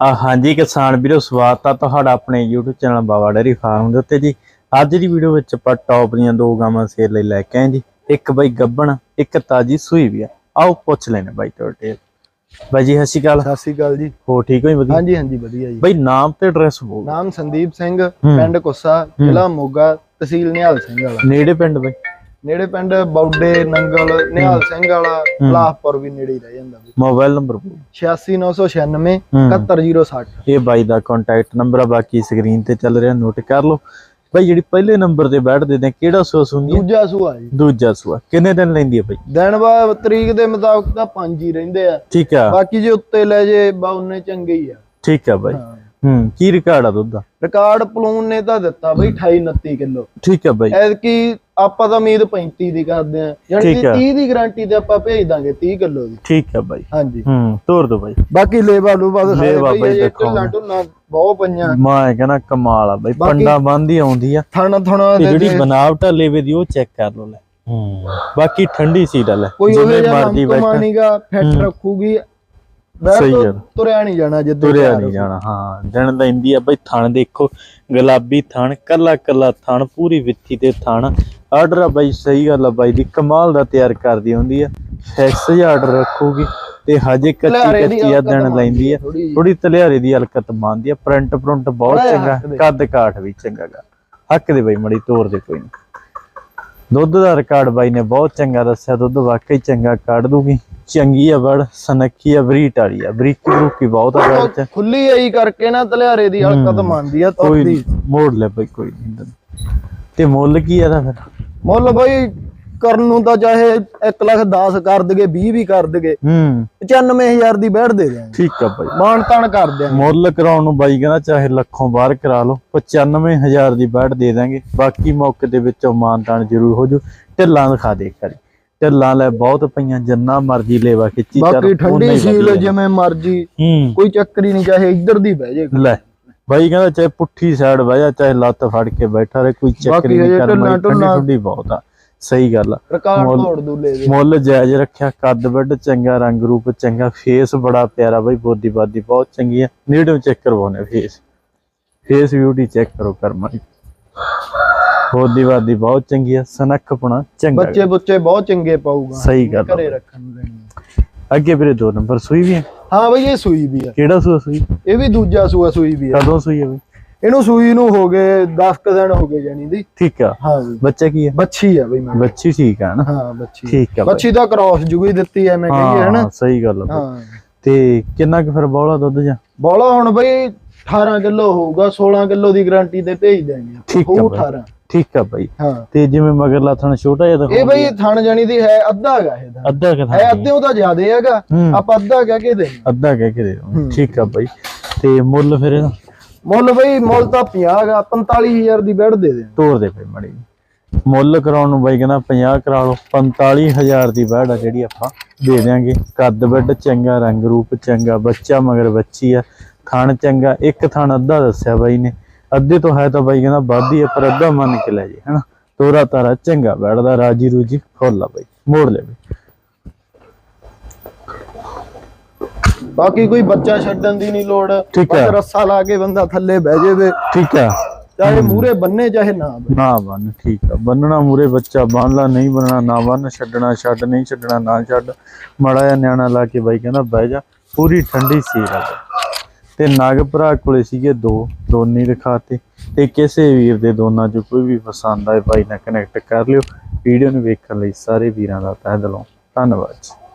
ਆ ਹਾਂਜੀ ਕਿਸਾਨ ਵੀਰੋ ਸਵਾਗਤ ਆ ਤੁਹਾਡਾ ਆਪਣੇ YouTube channel Baba dairy farm ਦੇ ਉੱਤੇ ਜੀ। ਅੱਜ ਦੀ ਵੀਡੀਓ ਵਿੱਚ ਆਪਾਂ ਟੌਪ ਦੀਆਂ ਦੋ ਗਾਵਾਂ ਸੇਲ ਲਈ ਲੈ ਕੇ ਆਏ ਜੀ। ਇੱਕ ਬਈ ਗੱਬਣ ਇੱਕ ਤਾਜੀ ਸੂਈ ਵੀ ਆ। ਆਓ ਪੁੱਛ ਲੈਣੇ ਬਾਈ ਤੁਹਾਡੇ ਬਾਈ ਜੀ ਸਤਿ ਸ਼੍ਰੀ ਅਕਾਲ। ਸਤਿ ਸ਼੍ਰੀ ਅਕਾਲ ਜੀ। ਹੋ ਠੀਕ ਹੋ ਜੀ ਵਧੀਆ? ਹਾਂਜੀ ਹਾਂਜੀ ਵਧੀਆ ਜੀ। ਬਈ ਨਾਮ ਤੇ ਐਡਰੈਸ ਬੋਲ। ਨਾਮ ਸੰਦੀਪ ਸਿੰਘ ਪਿੰਡ ਕੁੱਸਾ ਜ਼ਿਲ੍ਹਾ ਮੋਗਾ ਤਹਿਸੀਲ ਨਿਹਾਲ ਸਿੰਘ ਵਾਲਾ। ਨੇੜੇ ਪਿੰਡ ਬਈ। ਨੇੜੇ ਪਿੰਡ ਬੌਡੇ ਨੰਗਲ ਨਿਹਾਲ ਸਿੰਘ ਵਾਲਾ ਲਾਹਪੁਰ ਵੀ ਨੇੜੇ ਹੀ ਰਹਿ ਜਾਂਦਾ ਵੀ। ਮੋਬਾਈਲ ਨੰਬਰ ਬੋਲ। 86996 ਹੂੰ। 71060 ਇਹ ਬਾਈ ਦਾ ਕੰਟੈਕਟ ਨੰਬਰ ਆ ਬਾਕੀ ਸਕਰੀਨ ਤੇ ਚੱਲ ਰਿਹਾ ਨੋਟ ਕਰ ਲਓ। ਬਾਈ ਜਿਹੜੀ ਪਹਿਲੇ ਨੰਬਰ ਤੇ ਬੈਠਦੇ ਨੇ ਕਿਹੜਾ ਸੂਸ ਹੁੰਦੀ ਦੂਜਾ ਸੂਆ ਜੀ। ਦੂਜਾ ਸੂਆ। ਕਿੰਨੇ ਦਿਨ ਲੈਂਦੀ ਹੈ ਬਾਈ? ਦਿਨ ਬਾਅਦ ਤਰੀਕ ਦੇ ਮੁਤਾਬਕ ਤਾਂ ਪੰਜ ਹੀ ਰਹਿੰਦੇ ਆ। ਠੀਕ ਆ। ਬਾਕੀ ਜੇ ਉੱਤੇ ਲੈ ਜੇ ਬਾ ਉਹਨੇ ਚੰਗੇ ਹੀ ਆ। ਠੀਕ ਆ ਬਾਈ। ਹਾਂ। ਕੀ ਰਿਕਾਰਡ ਆ ਦੁੱਧ ਦਾ? ਰਿਕਾਰਡ ਪਲੂਨ ਨੇ ਤਾਂ ਦਿੱਤਾ ਬਈ 28 29 ਕਿਲੋ। ਠੀਕ ਆ ਬਾਈ। ਐਤਕੀ ਆਪਾਂ ਤਾਂ ਉਮੀਦ 35 ਦੀ ਕਰਦੇ ਆ ਯਾਨੀ ਠੀਕ ਕਿ ਆ। 30 ਦੀ ਗਾਰੰਟੀ ਤੇ ਆਪਾਂ ਭੇਜ ਦਾਂਗੇ 30 ਕਿਲੋ ਦੀ। ਠੀਕ ਆ ਬਾਈ। ਹਾਂਜੀ। ਹੂੰ ਤੋਰ ਦੋ ਬਾਈ। ਬਾਕੀ ਲੇਵਾ ਲੂਵਾ ਤਾਂ ਸਾਰੇ ਲੇਵਾ ਬਈ ਦੇਖੋ। ਢਿੱਲਾਂ ਢੁੱਲਾਂ ਬਹੁਤ ਪਈਆਂ। ਮੈਂ ਕਹਿੰਦਾ ਕਮਾਲ ਆ ਬਾਈ ਬਾਕੀ- ਪੰਡਾ ਬੰਦੀ ਆਉਂਦੀ ਆ। ਥਣ ਥਣਾ ਤੇ ਜਿਹੜੀ ਬਨਾਵਟ ਆ ਲੇਵੇ ਦੀ ਉਹ ਚੈੱਕ ਕਰ ਲਓ ਲੈ। ਹੂੰ। ਬਾਕੀ ਠੰਡੀ ਸੀ ਲੈ ਕੋਈ ਉਹ ਜਿਵੇਂ ਜਿਹਾ ਬੈਠ। ਨੀਗਾ ਫਿੱਟ ਰੱਖੂਗੀ। ਵੈਸੇ ਸਹੀ ਗੱਲ। ਤੁਰਿਆ ਨਹੀਂ ਜਾਣਾ ਜਿੱਦ ਤੁਰਿਆ ਨਹੀਂ ਜਾਣਾ ਹਾਂ। ਜਣ ਦਾ ਇੰਦੀ ਆ ਬਾਈ ਥਣ ਦੇਖੋ। ਗੁਲਾਬੀ ਥਣ ਕੱਲਾ ਕੱਲਾ ਥਣ ਪੂਰੀ ਵਿੱਥੀ ਤੇ ਥਣ। ਆਰਡਰ ਆ ਬਾਈ ਸਹੀ ਗੱਲ ਆ ਬਾਈ ਦੀ ਕਮਾਲ ਦਾ ਤਿਆਰ ਕਰਦੀ ਹੁੰਦੀ ਆ। ਫਿਕਸ ਜਿਹਾ ਆਰਡਰ ਰੱਖੂਗੀ ਤੇ ਹਜੇ ਕੱਚੀ ਕੱਚੀ ਆ ਦਿਨ ਲੈਂਦੀ ਆ। ਥੋੜੀ ਤਲਿਆਰੇ ਦੀ ਹਲਕਤ ਮੰਨਦੀ ਆ ਪ੍ਰਿੰਟ ਪ੍ਰਿੰਟ ਬਹੁਤ ਚੰਗਾ ਦੇ। ਕੱਦ ਕਾਠ ਵੀ ਚੰਗਾ ਗਾ। ਹੱਕ ਦੇ ਬਾਈ ਮੜੀ ਤੋਰ ਦੇ ਕੋਈ ਨਹੀਂ ਦੁੱਧ ਦਾ ਰਿਕਾਰਡ ਬਾਈ ਨੇ ਬਹੁਤ ਚੰਗਾ ਦੱਸਿਆ ਦੁੱਧ ਵਾਕਈ ਚੰਗਾ ਕੱਢ ਦੂਗੀ। ਚੰਗੀ ਆ ਬੜ ਸਨੱਖੀ ਆ ਬਰੀਟ ਵਾਲੀ ਆ ਬਰੀਕੀ ਬਰੂਕੀ ਬਹੁਤ ਆ ਬੜ ਚ। ਖੁੱਲੀ ਆਈ ਕਰਕੇ ਨਾ ਤਲਿਆਰੇ ਦੀ ਹਲਕਤ ਮੰਨਦੀ ਆ ਕੋਈ ਤੁਰਦੀ। ਨੀ, ਮੋੜ ਲੈ ਬਈ ਕੋਈ ਨਹੀਂ ਤੇ ਮੁੱਲ ਕੀ ਆ ਦਾ ਫਿਰ? ਮੁੱਲ ਬਈ ਕਰਨ ਨੂੰ ਤਾਂ ਚਾਹੇ 1 ਲੱਖ 10 ਕਰ ਦਗੇ 20 ਵੀ ਕਰ ਦਗੇ ਹੂੰ। 95000 ਦੀ ਬੈਠ ਦੇ ਦਿਆਂਗੇ। ਠੀਕ ਆ ਬਾਈ। ਮਾਨ ਤਾਨ ਕਰ ਦਿਆਂਗੇ। ਮੁੱਲ ਕਰਾਉਣ ਨੂੰ ਬਾਈ ਕਹਿੰਦਾ ਚਾਹੇ ਲੱਖੋਂ ਬਾਹਰ ਕਰਾ ਲਓ 95000 ਦੀ ਬੈਠ ਦੇ ਦਾਂਗੇ ਬਾਕੀ ਮੌਕੇ ਦੇ ਵਿੱਚੋਂ ਮਾਨਤਾਨ ਜ਼ਰੂਰ ਹੋ ਜੂ। ਢਿੱਲਾਂ ਦਿਖਾ ਦੇ ਕਰੀ ਢਿੱਲਾਂ ਲੈ ਬਹੁਤ ਪਈਆਂ ਜਿੰਨਾ ਮਰਜ਼ੀ ਲੈਵਾ ਖਿੱਚੀ ਚੱਲ ਬਾਕੀ ਠੰਡੀ ਸੀਲ। ਜਿਵੇਂ ਮਰਜ਼ੀ ਕੋਈ ਚੱਕਰ ਹੀ ਨਹੀਂ ਚਾਹੇ ਇੱਧਰ ਦੀ ਬਹਿ ਜੇ ਲੈ। ਬਾਈ ਕਹਿੰਦਾ ਚਾਹੇ ਪੁੱਠੀ ਸਾਈਡ ਬਹਿ ਜਾ ਚਾਹੇ ਲੱਤ ਫੜ ਕੇ ਬੈਠਾ ਰਹੇ ਕੋਈ ਚੱਕਰ ਨਹੀਂ ਕਰਨਾ ਠੰਡੀ ਠੰਡੀ ਬਹੁਤ ਆ ਸਹੀ ਗੱਲ ਆ। ਰਿਕਾਰਡ ਮੁੱਲ- ਤੋੜ ਦੂ ਲੈ ਦੇ ਮੁੱਲ ਜਾਇਜ਼ ਰੱਖਿਆ ਕੱਦ ਵੱਡ ਚੰਗਾ ਰੰਗ ਰੂਪ ਚੰਗਾ ਫੇਸ ਬੜਾ ਪਿਆਰਾ ਬਾਈ ਬੋਦੀ ਬਾਦੀ ਬਹੁਤ ਚੰਗੀ ਆ ਨੇੜੇ ਚੈੱਕ ਕਰਵਾਉਣੇ ਫੇਸ ਫੇਸ ਬਿਊਟੀ ਚੈੱਕ ਕਰੋ ਕਰਮਾ ਬੋਦੀ ਬਾਦੀ ਬਹੁਤ ਚੰਗੀ ਆ ਸਨੱਖਪਣਾ ਚੰਗਾ ਬੱਚੇ ਬੁੱਚੇ ਬਹੁਤ ਚੰਗੇ ਪਾਊਗਾ। ਸਹੀ ਗੱਲ ਆ। ਘਰੇ ਰੱਖਣ ਨੂੰ ਲੈਣੀ ਆ। ਅੱਗੇ ਵੀਰੇ ਦੋ ਨੰਬਰ ਸੂਈ ਵੀ ਹੈ ਹਾਂ ਬਈ ਇਹ ਸੂਈ ਵੀ ਆ। ਕਿਹੜਾ ਸੂਆ ਸੂਈ? ਇਹ ਵੀ ਦੂਜਾ ਸੂਆ ਸੂਈ ਵੀ ਆ। ਕਦੋਂ ਸੂਈ ਹੈ ਬਈ? ਇਹਨੂੰ ਸੂਈ ਨੂੰ ਹੋ ਗਏ 10 ਕੁ ਦਿਨ ਹੋ ਗਏ ਜਾਨੀ ਦੀ। ਠੀਕ ਆ। ਹਾਂ ਜੀ। ਬੱਚਾ ਕੀ ਹੈ ਬੱਚੀ ਆ ਬਈ ਮੈਂ। ਬੱਚੀ ਠੀਕ ਆ ਨਾ? ਹਾਂ ਬੱਚੀ। ਠੀਕ ਆ। ਬੱਚੀ ਦਾ ਕ੍ਰਾਸ ਜੁਗੀ ਦਿੱਤੀ ਐ ਮੈਂ ਕਹੀਏ ਹਨਾ ਸਹੀ ਗੱਲ ਆ। ਹਾਂ। ਤੇ ਕਿੰਨਾ ਕੁ ਫਿਰ ਬੌਲਾ ਦੁੱਧ ਜਾਂ? ਬੋਲਾ ਹੁਣ ਬਈ 18 ਕਿਲੋ ਹੋਊਗਾ 16 ਕਿਲੋ ਦੀ ਗਾਰੰਟੀ ਤੇ ਭੇਜ ਦੇਣਗੇ ਠੀਕ ਆ ਉਹ ਬਾਈ। 18 ਠੀਕ ਆ ਬਾਈ। ਹਾਂ। ਤੇ ਜਿਵੇਂ ਮਗਰਲਾ ਥਣ ਛੋਟਾ ਜਿਹਾ ਤਾਂ ਇਹ ਬਈ ਥਣ ਜਾਨੀ ਦੀ ਹੈ ਅੱਧਾ ਹੈਗਾ ਇਹਦਾ ਅੱਧਾ ਕਿ ਹੈ ਅੱਧਿਓਂ ਤਾਂ ਜ਼ਿਆਦੇ ਹੈਗਾ। ਆਪਾਂ ਅੱਧਾ ਕਹਿ ਕੇ ਦੇ ਅੱਧਾ ਕਹਿ ਕੇ ਦੇ ਠੀਕ ਆ ਬਾਈ। ਤੇ ਮੁੱਲ ਫਿਰ ਇਹਦਾ? ਮੁੱਲ ਬਈ ਮੁੱਲ ਤਾਂ 50 ਹੈਗਾ 45000 ਦੀ ਬੈਡ ਦੇ ਦੇ ਤੋੜ ਦੇ ਫੇ ਮੜੀ ਮੁੱਲ ਕਰਾਉਣ ਨੂੰ ਬਾਈ ਕਹਿੰਦਾ 50 ਕਰਾ ਲਓ 45000 ਦੀ ਬੈੜ ਆ ਜਿਹੜੀ ਆਪਾਂ ਦੇ ਦਿਆਂਗੇ। ਕੱਦ ਵੱਡ ਚੰਗਾ ਰੰਗ ਰੂਪ ਚੰਗਾ ਬੱਚਾ ਮਗਰ ਬੱਚੀ ਆ। ਥਣ ਚੰਗਾ ਇੱਕ ਥਣ ਅੱਧਾ ਦੱਸਿਆ ਬਾਈ ਨੇ। ਅੱਧੇ ਤੋਂ ਹੈ ਤਾਂ ਬਾਈ ਕਹਿੰਦਾ ਵਾਧੀ ਆ ਪਰ ਅੱਧਾ ਮੰਨ ਕੇ ਲੈ ਜੇ ਹਨਾ? ਤੋਰਾ ਤਾਰਾ ਚੰਗਾ ਬੈਠਦਾ ਰਾਜੀ ਰੂਜੀ ਫੁੱਲ ਆ ਬਾਈ ਮੋੜ ਲੈ ਬਈ। ਬਾਕੀ ਕੋਈ ਬੱਚਾ ਛੱਡਣ ਦੀ ਨਹੀਂ ਲੋੜ। ਠੀਕ ਹੈ। ਰੱਸਾ ਲਾ ਕੇ ਬੰਦਾ ਥੱਲੇ ਬਹਿ ਜਾਵੇ। ਠੀਕ ਆ। ਚਾਹੇ ਮੂਰੇ ਬੰਨੇ ਚਾਹੇ ਨਾ ਬੰਨੇ। ਨਾ ਬੰਨ ਠੀਕ ਆ। ਬੰਨਣਾ ਮੂਰੇ ਬੱਚਾ ਬੰਨ ਲਾ ਨਹੀਂ ਬੰਨਣਾ ਨਾ ਬੰਨ ਛੱਡਣਾ ਛੱਡ ਨਹੀਂ ਛੱਡਣਾ ਨਾ ਛੱਡ। ਮੜਾ ਜਿਹਾ ਨਿਆਣਾ ਲਾ ਕੇ ਬਾਈ ਕਹਿੰਦਾ ਬਹਿ ਜਾ। ਪੂਰੀ ਠੰਡੀ ਸੀ ਆ ਤੇ ਨਗ ਭਰਾ ਕੋਲੇ ਸੀਗੇ ਦੋ, ਦੋਨੇ ਦਿਖਾਤੇ। ਤੇ ਕਿਸੇ ਵੀਰ ਦੇ ਦੋਨਾਂ ਚੋਂ ਕੋਈ ਵੀ ਪਸੰਦ ਆਏ ਬਾਈ ਨਾਲ ਕਨੈਕਟ ਕਰ ਲਿਓ। ਵੀਡੀਓ ਨੂੰ ਵੇਖਣ ਲਈ ਸਾਰੇ ਵੀਰਾਂ ਦਾ ਤਹਿ ਦਿਲੋਂ ਧੰਨਵਾਦ ਜੀ।